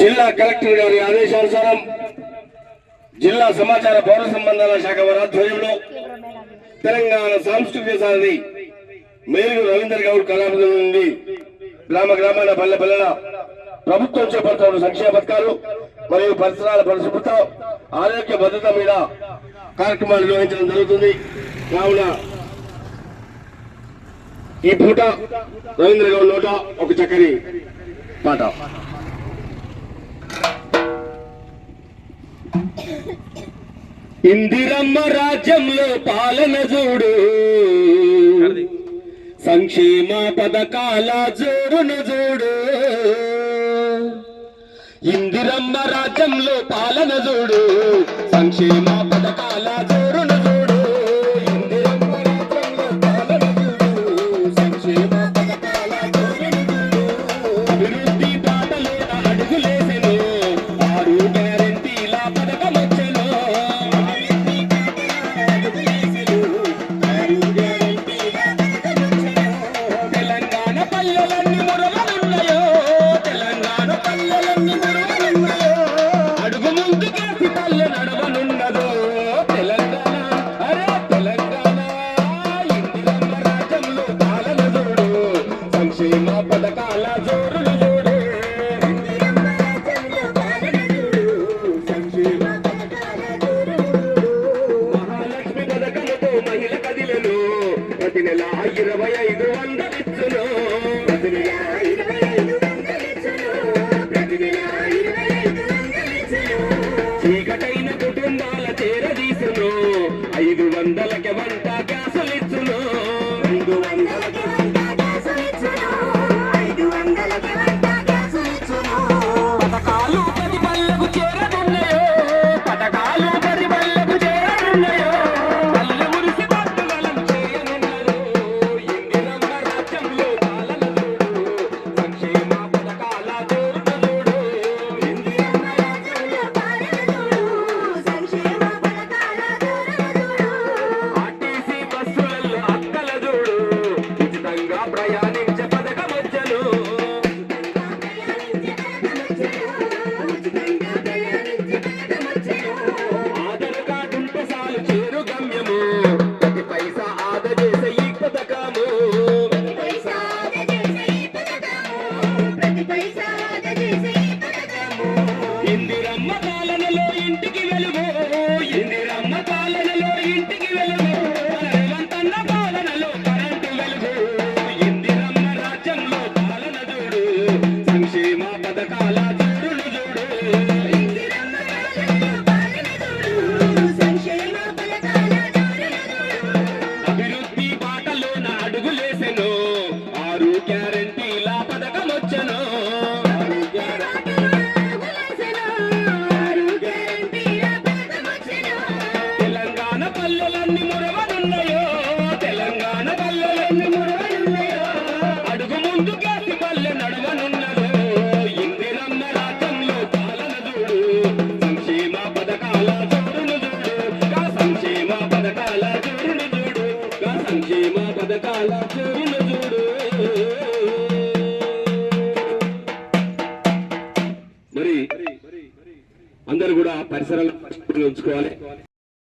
జిల్లా కలెక్టర్ గారి ఆదేశానుసారం జిల్లా సమాచార పౌర సంబంధాల శాఖ వారి ఆధ్వర్యంలో తెలంగాణ సాంస్కృతిక సారథి మేలు రవీందర్ గౌడ్ కళాపతి నుండి గ్రామ గ్రామాల పల్లె పల్లెల ప్రభుత్వం చేపడుతున్న సంక్షేమ పథకాలు మరియు పరిసరాల పరిశుభ్రత ఆరోగ్య భద్రత మీద కార్యక్రమాలు నిర్వహించడం జరుగుతుంది. కావున ఈ పూట రవీంద్ర గౌడ్ నోట ఒక చక్కని పాట. ఇందిరమ్మ రాజ్యంలో పాలన చూడు. సంక్షేమ పథకాల జోరును చూడు. ఇందిరమ్మ రాజ్యంలో పాలన చూడు. సంక్షేమ పథకాల జోరును సంక్షేమ పథకాల జోరులు చూడు మహాలక్ష్మి పథకముతో మహిళ కదిలను. ప్రతి నెల ఇరవై ఐదు వందలిచ్చును. ప్రతి నెల ఇరవై ఐదు వందలిచ్చును. ప్రతి నెల ఇరవై ఐదు వందలిచ్చును. చీకటైన కుటుంబాల చేరదీసును. ఐదు వందలకి వంట పాలనలో ఇంటికి అందరూ కూడా పరిసరాలు ఉంచుకోవాలి.